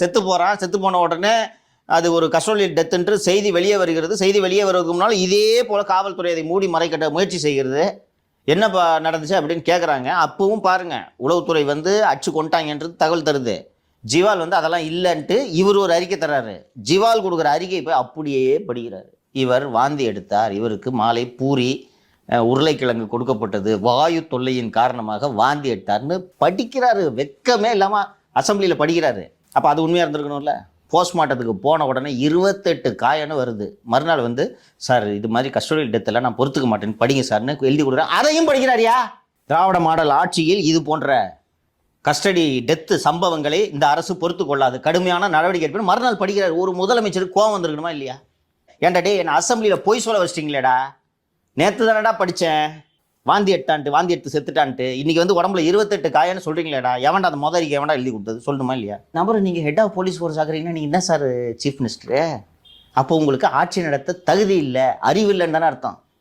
செத்து போகிறான் செத்து போன உடனே அது ஒரு கஸ்டோலி டெத் என்று செய்தி வெளியே வருகிறது. செய்தி வெளியே வருவதற்கு முன்னால் இதே போல் காவல்துறை அதை மூடி மறைக்கட்ட முயற்சி செய்கிறது. என்ன நடந்துச்சு அப்படின்னு கேட்குறாங்க அப்பவும் பாருங்கள் உளவுத்துறை வந்து அச்சு கொண்டாங்கன்றது தகவல் தருது. ஜிவால் வந்து அதெல்லாம் இல்லைன்ட்டு இவர் ஒரு அறிக்கை தர்றாரு. ஜிவால் கொடுக்குற அறிக்கை போய் அப்படியே படிக்கிறார். இவர் வாந்தி எடுத்தார். இவருக்கு மாலை பூரி உருளைக்கிழங்கு கொடுக்கப்பட்டது. வாயு தொல்லையின் காரணமாக வாந்தி எடுத்தார்னு படிக்கிறாரு. வெக்கமே இல்லாமல் அசம்பிளியில் படிக்கிறாரு. அப்போ அது உண்மையாக இருந்திருக்கணும்ல? போஸ்ட்மார்ட்டத்துக்கு போன உடனே இருபத்தெட்டு காயன்னு வருது. மறுநாள் வந்து சார் இது மாதிரி கஸ்டோடியல் டெத்தில் நான் பொறுத்துக்க மாட்டேன்னு படிங்க சார்னு எழுதி கொடுக்குறேன் அதையும் படிக்கிறாரியா? திராவிட மாடல் ஆட்சியில் இது போன்ற கஸ்டடி டெத்து சம்பவங்களை இந்த அரசு பொறுத்து கொள்ளாது. கடுமையான நடவடிக்கை எடுப்பேன் மறுநாள் படிக்கிறார். ஒரு முதலமைச்சருக்கு கோவம் வந்திருக்கணுமா இல்லையா? ஏன்டா டே என்னை அசம்பிளியில் பொய் சொல்ல வச்சிட்டிங்களேடா. நேற்று தானடா படித்தேன் வாந்தி எடுத்தான்ட்டு வாந்தி எடுத்து செத்துட்டான்ட்டு இன்னைக்கு வந்து உடம்புல இருபத்தெட்டு காயன்னு சொல்கிறீங்களேடா எவன்டா அந்த முதல் அறிக்கை எவன்டா எழுதி கொடுத்தது? சொல்லணுமா இல்லையா? நம்பர் நீங்கள் ஹெட் ஆஃப் போலீஸ் ஃபோர்ஸ் ஆகுறீங்கன்னா நீங்கள் என்ன சார் சீஃப் மினிஸ்டரு அப்போ உங்களுக்கு ஆட்சி நடத்த தகுதி இல்லை அறிவு இல்லைன்னு தானே அர்த்தம்.